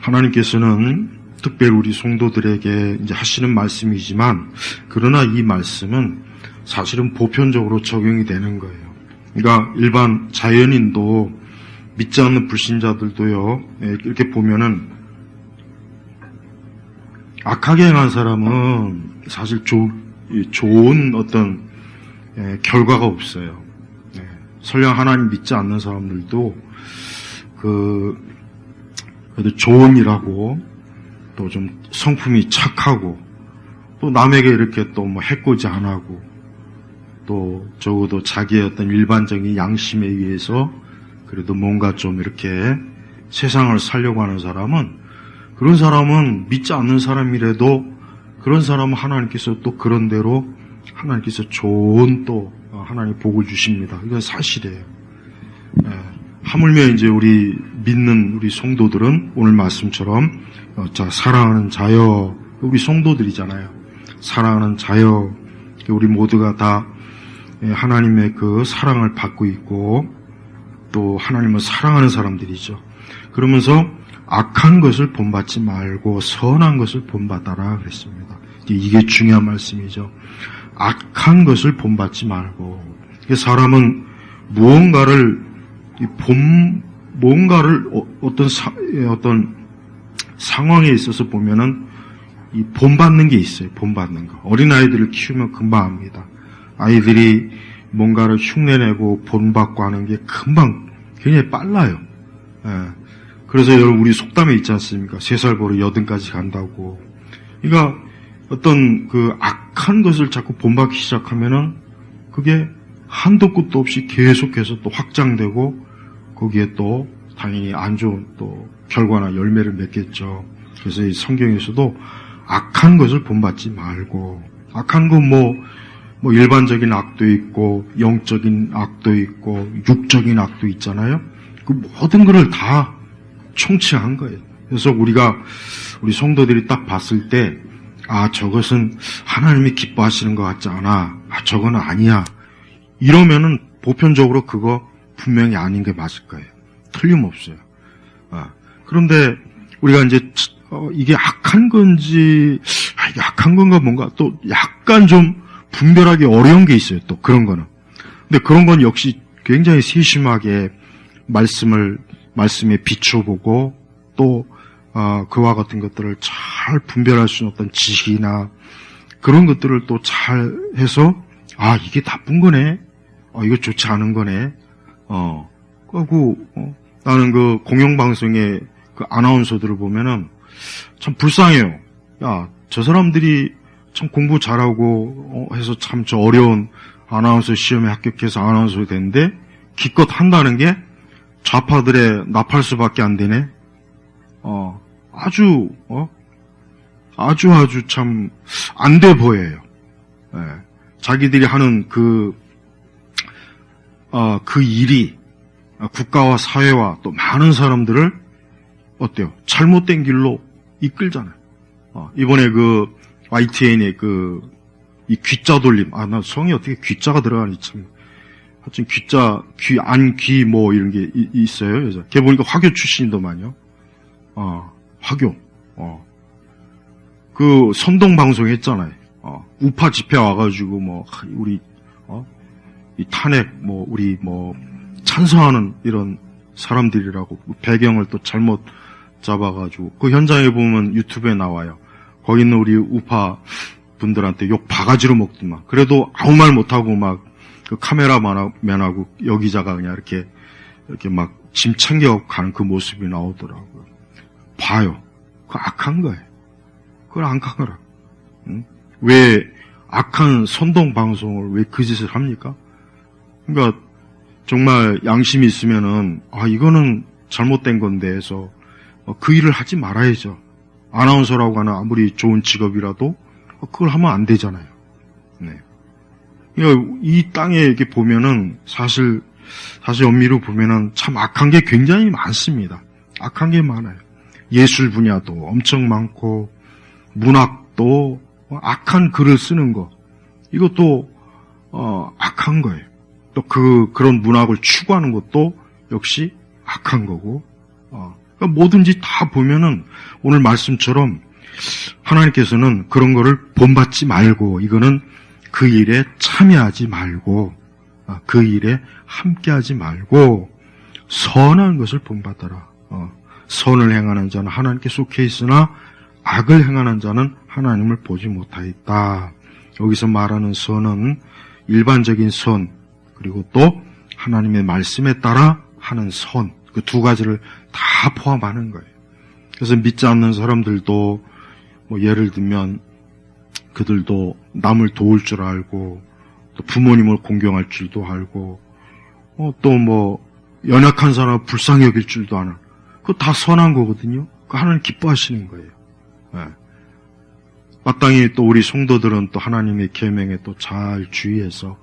하나님께서는 특별히 우리 성도들에게 이제 하시는 말씀이지만 그러나 이 말씀은 사실은 보편적으로 적용이 되는 거예요. 그러니까 일반 자연인도 믿지 않는 불신자들도요. 예, 이렇게 보면은 악하게 행한 사람은 사실 조, 좋은 어떤 예, 결과가 없어요. 예, 설령 하나님 믿지 않는 사람들도 그 그래도 좋은 일하고 또 좀 성품이 착하고 또 남에게 이렇게 또 뭐 해코지 안 하고 또 적어도 자기의 어떤 일반적인 양심에 의해서 그래도 뭔가 좀 이렇게 세상을 살려고 하는 사람은 그런 사람은 믿지 않는 사람이라도 그런 사람은 하나님께서 또 그런 대로 하나님께서 좋은 또 하나님 복을 주십니다. 이건 사실이에요. 예, 하물며 이제 우리 믿는 우리 성도들은 오늘 말씀처럼 어, 자 사랑하는 자여 우리 성도들이잖아요. 사랑하는 자여 우리 모두가 다 예, 하나님의 그 사랑을 받고 있고 또 하나님을 사랑하는 사람들이죠. 그러면서 악한 것을 본받지 말고 선한 것을 본받아라 그랬습니다. 이게 중요한 말씀이죠. 악한 것을 본받지 말고 사람은 무언가를 본 뭔가를 어, 어떤 사, 어떤 상황에 있어서 보면은 이 본받는 게 있어요. 본받는 거. 어린 아이들을 키우면 금방 합니다. 아이들이 뭔가를 흉내내고 본받고 하는 게 금방 굉장히 빨라요. 예. 그래서 여러분 우리 속담에 있지 않습니까? 세살 버릇 여든까지 간다고. 그러니까 어떤 그 악한 것을 자꾸 본받기 시작하면은 그게 한도 끝도 없이 계속해서 또 확장되고 거기에 또 당연히 안 좋은 또 결과나 열매를 맺겠죠. 그래서 이 성경에서도 악한 것을 본받지 말고 악한 건뭐 뭐 일반적인 악도 있고 영적인 악도 있고 육적인 악도 있잖아요. 그 모든 것을 다 총치한 거예요. 그래서 우리가 우리 성도들이 딱 봤을 때 아, 저것은 하나님이 기뻐하시는 것 같지 않아. 아, 저거는 아니야. 이러면은 보편적으로 그거 분명히 아닌 게 맞을 거예요. 틀림없어요. 아, 그런데 우리가 이제 어, 이게 악한 건지 아, 악한 건가 뭔가 또 약간 좀 분별하기 어려운 게 있어요. 또 그런 거는. 근데 그런 건 역시 굉장히 세심하게 말씀을 말씀에 비춰보고 또 어, 그와 같은 것들을 잘 분별할 수 있는 어떤 지식이나 그런 것들을 또 잘 해서 아 이게 나쁜 거네, 어, 이거 좋지 않은 거네. 어, 그리고 어, 나는 그 공영방송의 그 아나운서들을 보면은 참 불쌍해요. 야, 저 사람들이 참 공부 잘하고 어, 해서 참 저 어려운 아나운서 시험에 합격해서 아나운서가 되는데 기껏 한다는 게 좌파들의 나팔수밖에 안 되네. 어, 아주 어, 아주 아주 참 안 돼 보여요. 예, 자기들이 하는 그, 어, 그 일이 국가와 사회와 또 많은 사람들을 어때요? 잘못된 길로 이끌잖아요. 어, 이번에 그 YTN의 그, 이 귀자 돌림. 아, 나 성이 어떻게 귀자가 들어가니 참. 하여튼 귀자, 귀, 안, 귀, 뭐, 이런 게 이, 있어요. 그래서. 걔 보니까 화교 출신이더만요. 어, 화교. 어. 그, 선동 방송 했잖아요. 어, 우파 집회 와가지고, 뭐, 우리, 어, 이 탄핵, 뭐, 우리, 뭐, 찬성하는 이런 사람들이라고, 배경을 또 잘못 잡아가지고, 그 현장에 보면 유튜브에 나와요. 거기 있는 우리 우파 분들한테 욕 바가지로 먹더만. 그래도 아무 말 못하고 막 그 카메라맨하고 여기자가 그냥 이렇게 이렇게 막 짐 챙겨 가는 그 모습이 나오더라고요. 봐요. 그 악한 거예요. 그걸 안 가거라. 응? 왜 악한 선동 방송을 왜 그 짓을 합니까? 그러니까 정말 양심이 있으면은 아 이거는 잘못된 건데 해서 그 일을 하지 말아야죠. 아나운서라고 하는 아무리 좋은 직업이라도 그걸 하면 안 되잖아요. 네. 그러니까 이 땅에 이렇게 보면은 사실 사실 엄밀히 보면은 참 악한 게 굉장히 많습니다. 악한 게 많아요. 예술 분야도 엄청 많고 문학도 악한 글을 쓰는 거 이것도 어, 악한 거예요. 또 그 그런 문학을 추구하는 것도 역시 악한 거고 어, 그러니까 뭐든지 다 보면은 오늘 말씀처럼 하나님께서는 그런 거를 본받지 말고 이거는 그 일에 참여하지 말고 아, 그 일에 함께하지 말고 선한 것을 본받아라. 어, 선을 행하는 자는 하나님께 속해 있으나 악을 행하는 자는 하나님을 보지 못하였다. 여기서 말하는 선은 일반적인 선 그리고 또 하나님의 말씀에 따라 하는 선 그 두 가지를 다 포함하는 거예요. 그래서 믿지 않는 사람들도 뭐 예를 들면 그들도 남을 도울 줄 알고 또 부모님을 공경할 줄도 알고 어, 또뭐 연약한 사람 불쌍히 여길 줄도 아는 그거 다 선한 거거든요. 그 하나님 기뻐하시는 거예요. 예. 마땅히 또 우리 성도들은 또 하나님의 계명에 또 잘 주의해서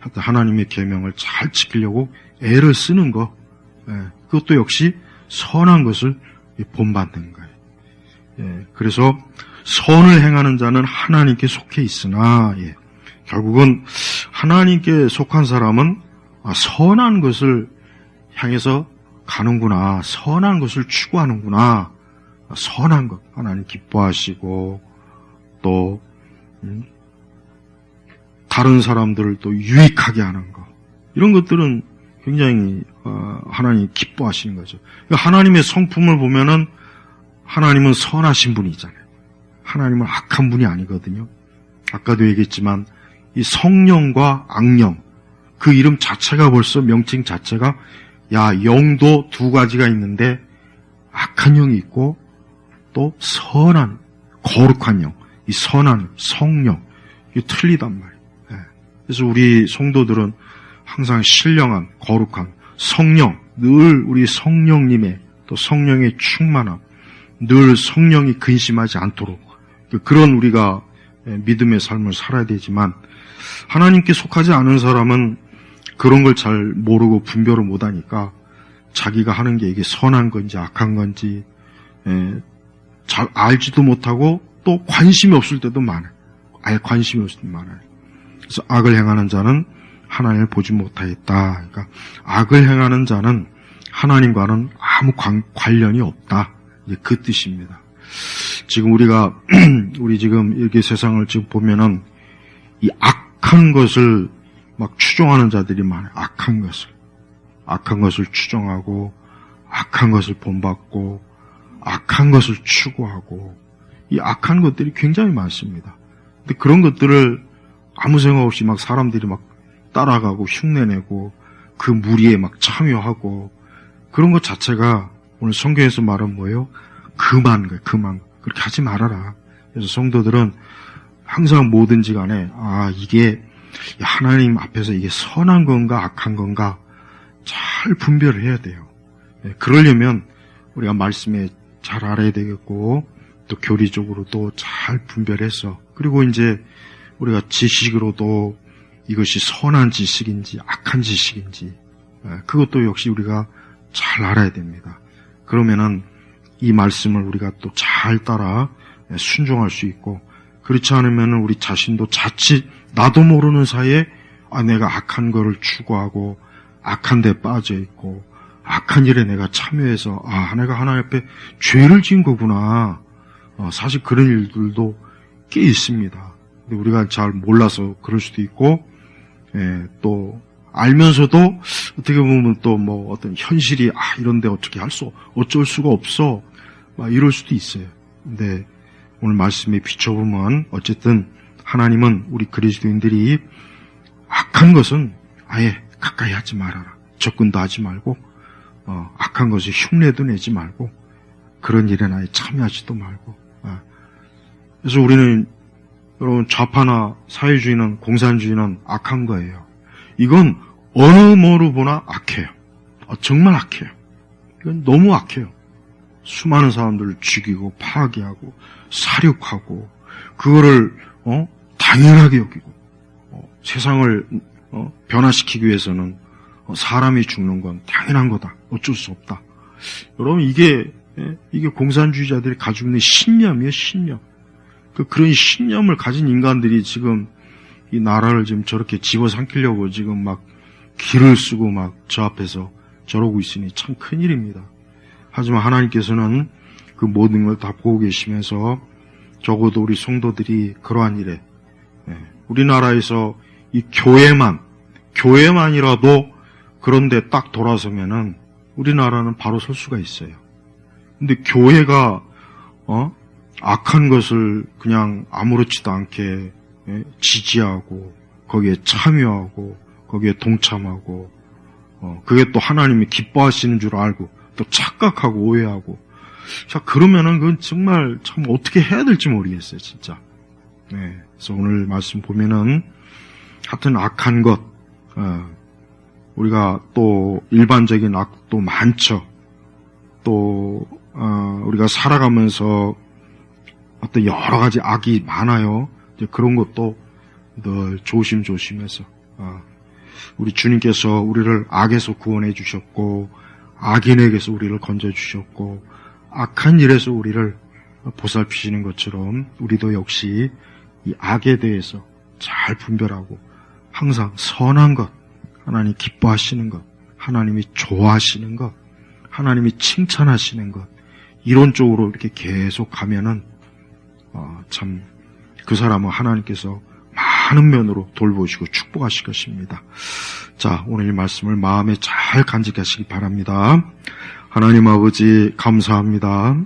하나님의 계명을 잘 지키려고 애를 쓰는 거 예. 그것도 역시 선한 것을 본받는 거예요. 예. 그래서 선을 행하는 자는 하나님께 속해 있으나 예. 결국은 하나님께 속한 사람은 아, 선한 것을 향해서 가는구나. 선한 것을 추구하는구나. 아, 선한 것 하나님 기뻐하시고 또 음, 다른 사람들을 또 유익하게 하는 것 이런 것들은 굉장히 어, 하나님 기뻐하시는 거죠. 그러니까 하나님의 성품을 보면은 하나님은 선하신 분이 잖아요. 하나님은 악한 분이 아니거든요. 아까도 얘기했지만 이 성령과 악령 그 이름 자체가 벌써 명칭 자체가 야 영도 두 가지가 있는데 악한 영이 있고 또 선한 거룩한 영, 이 선한 성령 이 틀리단 말이에요. 예. 그래서 우리 성도들은 항상 신령한 거룩한 성령 늘 우리 성령님의 또 성령의 충만함 늘 성령이 근심하지 않도록 그런 우리가 믿음의 삶을 살아야 되지만 하나님께 속하지 않은 사람은 그런 걸 잘 모르고 분별을 못하니까 자기가 하는 게 이게 선한 건지 악한 건지 에, 잘 알지도 못하고 또 관심이 없을 때도 많아요. 아예 관심이 없을 때도 많아요. 그래서 악을 행하는 자는 하나님을 보지 못하였다. 그러니까 악을 행하는 자는 하나님과는 아무 관, 관련이 없다. 이제 그 뜻입니다. 지금 우리가 우리 지금 이렇게 세상을 지금 보면은 이 악한 것을 막 추종하는 자들이 많아요. 악한 것을 악한 것을 추종하고 악한 것을 본받고 악한 것을 추구하고 이 악한 것들이 굉장히 많습니다. 근데 그런 것들을 아무 생각 없이 막 사람들이 막 따라가고 흉내내고 그 무리에 막 참여하고 그런 것 자체가 오늘 성경에서 말은 뭐예요? 그만 거예요. 그만. 그렇게 하지 말아라. 그래서 성도들은 항상 뭐든지 간에 아 이게 하나님 앞에서 이게 선한 건가 악한 건가 잘 분별을 해야 돼요. 네, 그러려면 우리가 말씀에 잘 알아야 되겠고 또 교리적으로도 잘 분별해서 그리고 이제 우리가 지식으로도 이것이 선한 지식인지 악한 지식인지 네, 그것도 역시 우리가 잘 알아야 됩니다. 그러면은 이 말씀을 우리가 또 잘 따라 순종할 수 있고 그렇지 않으면 우리 자신도 자칫 나도 모르는 사이에 아 내가 악한 거를 추구하고 악한 데 빠져 있고 악한 일에 내가 참여해서 아 내가 하나님 앞에 죄를 지은 거구나 어, 사실 그런 일들도 꽤 있습니다. 근데 우리가 잘 몰라서 그럴 수도 있고 예, 또 알면서도 어떻게 보면 또 뭐 어떤 현실이 아 이런데 어떻게 할 수 어쩔 수가 없어 막 이럴 수도 있어요. 근데 오늘 말씀에 비춰보면 어쨌든 하나님은 우리 그리스도인들이 악한 것은 아예 가까이 하지 말아라. 접근도 하지 말고 어, 악한 것을 흉내도 내지 말고 그런 일에 아예 참여하지도 말고 어. 그래서 우리는 여러분 좌파나 사회주의는 공산주의는 악한 거예요. 이건 어느 뭐로 보나 악해요. 어, 정말 악해요. 이건 너무 악해요. 수많은 사람들을 죽이고 파괴하고 사륙하고 그거를 어? 당연하게 여기고 어, 세상을 어, 변화시키기 위해서는 어, 사람이 죽는 건 당연한 거다. 어쩔 수 없다. 여러분 이게 예? 이게 공산주의자들이 가지고 있는 신념이에요. 신념. 그 그런 신념을 가진 인간들이 지금 이 나라를 지금 저렇게 집어삼키려고 지금 막 길을 쓰고 막 저 앞에서 저러고 있으니 참 큰일입니다. 하지만 하나님께서는 그 모든 걸 다 보고 계시면서 적어도 우리 성도들이 그러한 일에 예, 우리나라에서 이 교회만 교회만이라도 그런데 딱 돌아서면은 우리나라는 바로 설 수가 있어요. 근데 교회가 어 악한 것을 그냥 아무렇지도 않게 예, 지지하고 거기에 참여하고 거기에 동참하고 어, 그게 또 하나님이 기뻐하시는 줄 알고 또 착각하고 오해하고 자 그러면은 그건 정말 참 어떻게 해야 될지 모르겠어요 진짜. 네, 그래서 오늘 말씀 보면은 하여튼 악한 것 어, 우리가 또 일반적인 악도 많죠. 또 어, 우리가 살아가면서 어떤 여러 가지 악이 많아요. 그런 것도 늘 조심조심해서 어, 우리 주님께서 우리를 악에서 구원해 주셨고 악인에게서 우리를 건져 주셨고 악한 일에서 우리를 보살피시는 것처럼 우리도 역시 이 악에 대해서 잘 분별하고 항상 선한 것, 하나님 기뻐하시는 것, 하나님이 좋아하시는 것, 하나님이 칭찬하시는 것 이런 쪽으로 이렇게 계속 가면은 어, 참그 사람은 하나님께서 많은 면으로 돌보시고 축복하실 것입니다. 자, 오늘 이 말씀을 마음에 잘 간직하시기 바랍니다. 하나님 아버지 감사합니다.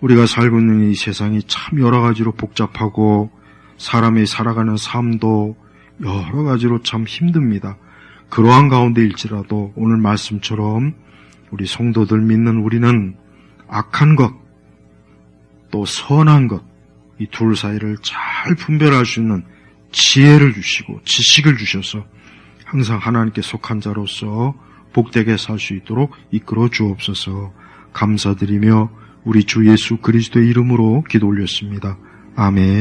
우리가 살고 있는 이 세상이 참 여러 가지로 복잡하고 사람이 살아가는 삶도 여러 가지로 참 힘듭니다. 그러한 가운데일지라도 오늘 말씀처럼 우리 성도들 믿는 우리는 악한 것, 또 선한 것, 이 둘 사이를 잘 분별할 수 있는 지혜를 주시고 지식을 주셔서 항상 하나님께 속한 자로서 복되게 살 수 있도록 이끌어 주옵소서 감사드리며 우리 주 예수 그리스도의 이름으로 기도 올렸습니다. 아멘.